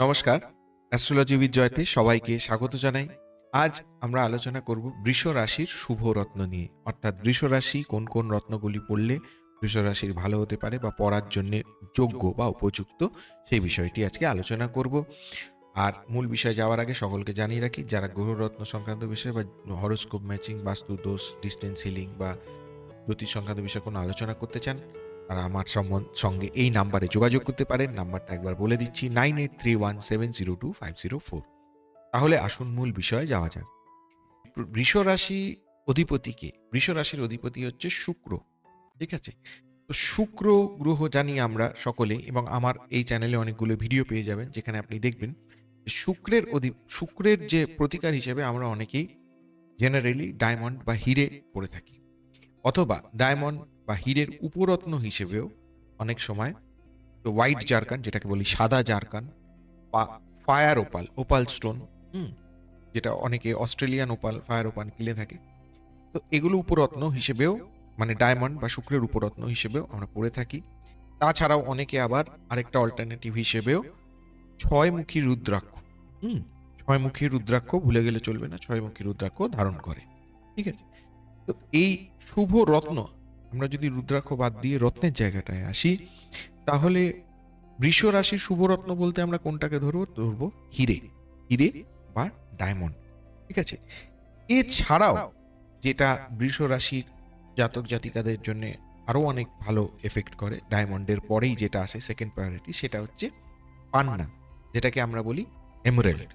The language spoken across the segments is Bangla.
নমস্কার, অ্যাস্ট্রোলজি উইথ জয়তে সবাইকে স্বাগত জানাই। আজ আমরা আলোচনা করব বৃষ রাশির শুভ রত্ন নিয়ে। অর্থাৎ বৃষ রাশি কোন কোন রত্নগুলি পড়লে বৃষ রাশির ভালো হতে পারে বা পড়ার জন্য যোগ্য বা উপযুক্ত সেই বিষয়টি আজকে আলোচনা করব। আর মূল বিষয়ে যাওয়ার আগে সকলকে জানিয়ে রাখি, যারা গ্রহরত্ন সংক্রান্ত বিষয়ে বা হরোস্কোপ ম্যাচিং, বাস্তু, দোষ, ডিস্টেন্স হিলিং বা জ্যোতিষ সংক্রান্ত বিষয়ে কোনো আলোচনা করতে চান তারা আমার সঙ্গে এই নাম্বারে যোগাযোগ করতে পারেন। নাম্বারটা একবার বলে দিচ্ছি, nine eight three one seven zero two five zero four. তাহলে আসুন মূল বিষয়ে যাওয়া যাক। বৃষ রাশি অধিপতিকে, বৃষ রাশির অধিপতি হচ্ছে শুক্র, ঠিক আছে? তো শুক্র গ্রহ জানি আমরা সকলে এবং আমার এই চ্যানেলে অনেকগুলো ভিডিও পেয়ে যাবেন, যেখানে আপনি দেখবেন শুক্রের অধি, শুক্রের যে প্রতিকার হিসেবে আমরা অনেকেই জেনারেলি ডায়মন্ড বা হিরে পড়ে থাকি। অথবা ডায়মন্ড বা হীরের উপরত্ন হিসেবেও অনেক সময় হোয়াইট জারকান যেটাকে বলি সাদা জারকান বা ফায়ার ওপাল ওপাল স্টোন হুম, যেটা অনেকে অস্ট্রেলিয়ান ওপাল ফায়ার ওপাল কিনে থাকে। তো এগুলো উপরত্ন হিসেবেও মানে ডায়মন্ড বা শুক্রের উপরত্ন হিসেবেও আমরা পড়ে থাকি। তাছাড়াও অনেকে আবার আরেকটা অল্টারনেটিভ হিসেবেও ছয়মুখী রুদ্রাক্ষ, হুম ছয়মুখী রুদ্রাক্ষ ভুলে গেলে চলবে না ছয়মুখী রুদ্রাক্ষ ধারণ করে। ঠিক আছে? তো এই শুভ রত্ন আমরা যদি রুদ্রাক্ষ বাদ দিয়ে রত্নের জায়গাটায় আসি, তাহলে বৃষ রাশির শুভরত্ন বলতে আমরা কোনটাকে ধরবো? ধরবো হিরে। হিরে বা ডায়মন্ড। ঠিক আছে? এছাড়াও যেটা বৃষ রাশির জাতক জাতিকাদের জন্য আরও অনেক ভালো এফেক্ট করে, ডায়মন্ডের পরেই যেটা আসে সেকেন্ড প্রায়োরিটি সেটা হচ্ছে পান্না, যেটাকে আমরা বলি এমরেল্ড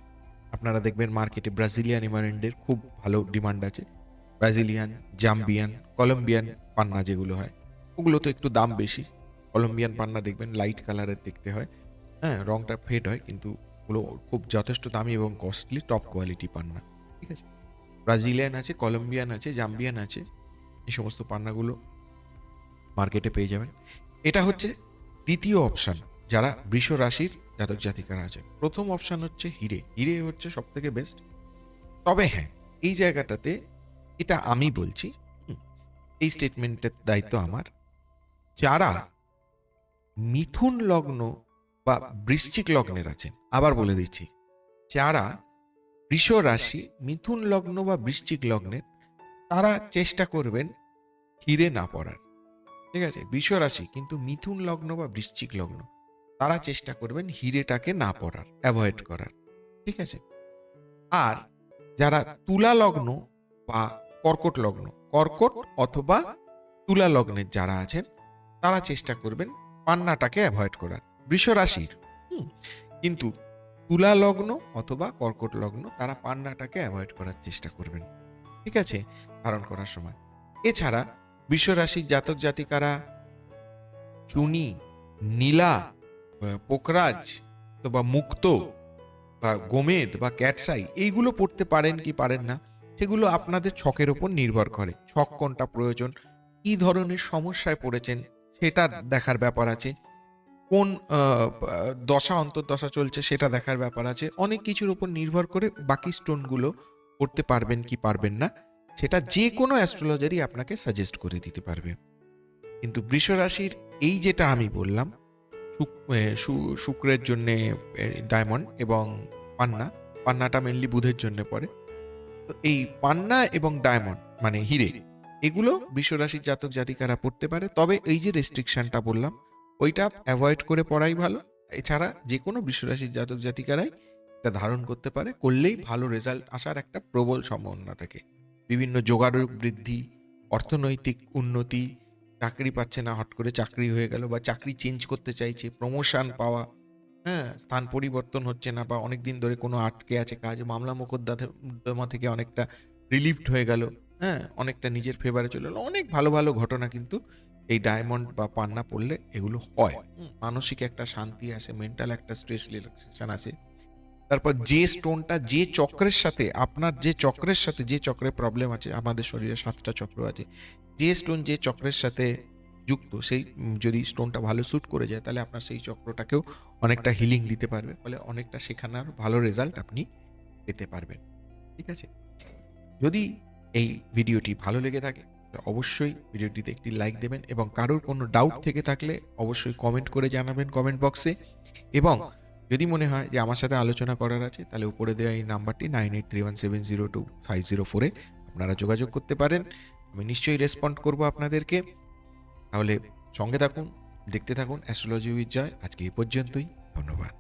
আপনারা দেখবেন মার্কেটে ব্রাজিলিয়ান এমারেন্ডের খুব ভালো ডিমান্ড আছে। ব্রাজিলিয়ান, জাম্বিয়ান, কলম্বিয়ান পান্না যেগুলো হয় ওগুলো তো একটু দাম বেশি। কলম্বিয়ান পান্না দেখবেন লাইট কালারের দেখতে হয়। হ্যাঁ রংটা ফেড হয় কিন্তু ওগুলো খুব যথেষ্ট দামি এবং কস্টলি টপ কোয়ালিটি পান্না। ঠিক আছে? ব্রাজিলিয়ান আছে, কলম্বিয়ান আছে, জাম্বিয়ান আছে, এই সমস্ত পান্নাগুলো মার্কেটে পেয়ে যাবেন। এটা হচ্ছে দ্বিতীয় অপশান যারা বৃষ রাশির জাতক জাতিকারা আছেন। প্রথম অপশান হচ্ছে হিরে। হিরে হচ্ছে সব থেকে বেস্ট তবে হ্যাঁ এই জায়গাটাতে এটা আমি বলছি এই স্টেটমেন্টের দায়িত্ব আমার। যারা মিথুন লগ্ন বা বৃশ্চিক লগ্নের আছেন, আবার বলে দিচ্ছি, যারা বৃষ রাশি, মিথুন লগ্ন বা বৃশ্চিক লগ্নের, তারা চেষ্টা করবেন হিরে না পড়ার। ঠিক আছে? বৃষ রাশি কিন্তু মিথুন লগ্ন বা বৃশ্চিক লগ্ন, তারা চেষ্টা করবেন হিরেটাকে না পড়ার অ্যাভয়েড করার। ঠিক আছে? আর যারা তুলা লগ্ন বা কর্কট লগ্ন, কর্কট অথবা তুলা লগ্নের যারা আছেন, তারা চেষ্টা করবেন পান্নাটাকে অ্যাভয়েড করার। বৃষ রাশির কিন্তু তুলা লগ্ন অথবা কর্কট লগ্ন, তারা পান্নাটাকে অ্যাভয়েড করার চেষ্টা করবেন, ঠিক আছে? ধারণ করার সময়। এছাড়া বৃষ রাশির জাতক জাতিকারা চুনি নীলা পোকরাজ অথবা মুক্ত, বা গোমেদ, বা ক্যাটসাই, এইগুলো পড়তে পারেন কি পারেন না? সেগুলো আপনাদের ছকের ওপর নির্ভর করে। ছক কোনটা প্রয়োজন? কি ধরনের সমস্যায় পড়েছেন? সেটা দেখার ব্যাপার আছে। কোন দশা, অন্তর্দশা চলছে, সেটা দেখার ব্যাপার আছে। অনেক কিছুর উপর নির্ভর করে বাকি স্টোনগুলো করতে পারবেন কি পারবেন না, সেটা যে কোনো অ্যাস্ট্রোলজারই আপনাকে সাজেস্ট করে দিতে পারবে। কিন্তু বৃষ রাশির এই যেটা আমি বললাম শুক্রের জন্যে ডায়মন্ড এবং পান্না, পান্নাটা মেনলি বুধের জন্য পড়ে। এই পান্না এবং ডায়মন্ড মানে হিরে, এগুলো বিশ্বরাশির জাতক জাতিকারা পড়তে পারে। তবে এই যে রেস্ট্রিকশনটা বললাম, ওইটা অ্যাভয়েড করে পড়াই ভালো। এছাড়া যে কোনো বিশ্বরাশির জাতক জাতিকারাই এটা ধারণ করতে পারে। করলেই ভালো রেজাল্ট আসার একটা প্রবল সম্ভাবনা থাকে। বিভিন্ন যোগাযোগ বৃদ্ধি অর্থনৈতিক উন্নতি, চাকরি পাচ্ছে না, হট করে চাকরি হয়ে গেল বা চাকরি চেঞ্জ করতে চাইছে প্রমোশন পাওয়া হ্যাঁ স্থান পরিবর্তন হচ্ছে না বা অনেক দিন ধরে কোনো আটকে আছে কাজ। মামলা মোকদ্দমা থেকে অনেকটা রিলিফড হয়ে গেল। হ্যাঁ অনেকটা নিজের ফেভারে চলে এলো। অনেক ভালো ভালো ঘটনা কিন্তু এই ডায়মন্ড বা পান্না পড়লে এগুলো হয়। মানসিক একটা শান্তি আসে মেন্টাল একটা স্ট্রেস রিল্যাক্সেশন আছে তারপর যে স্টোনটা যে চক্রের সাথে, আপনার যে চক্রের সাথে, যে চক্রের প্রবলেম আছে, আমাদের শরীরে সাতটা চক্র আছে। যে স্টোন যে চক্রের সাথে যুক্ত, সেই যদি স্টোনটা ভালো শ্যুট করে যায়, তাহলে আপনার সেই চক্রটাকেও অনেকটা হিলিং দিতে পারবে। ফলে অনেকটা শেখানোর ভালো রেজাল্ট আপনি পেতে পারবেন। ঠিক আছে? যদি এই ভিডিওটি ভালো লেগে থাকে অবশ্যই ভিডিওটিতে একটি লাইক দেবেন এবং কারোর কোনো ডাউট থেকে থাকলে অবশ্যই কমেন্ট করে জানাবেন কমেন্ট বক্সে এবং যদি মনে হয় যে আমার সাথে আলোচনা করার আছে, তাহলে উপরে দেওয়া এই নাম্বারটি nine eight three one seven zero two five zero ফোরে আপনারা যোগাযোগ করতে পারেন। আমি নিশ্চয়ই রেসপন্ড করব আপনাদেরকে। তাহলে সঙ্গে থাকুন দেখতে থাকুন অ্যাস্ট্রোলজি উইথ জয় আজকে এই পর্যন্তই ধন্যবাদ।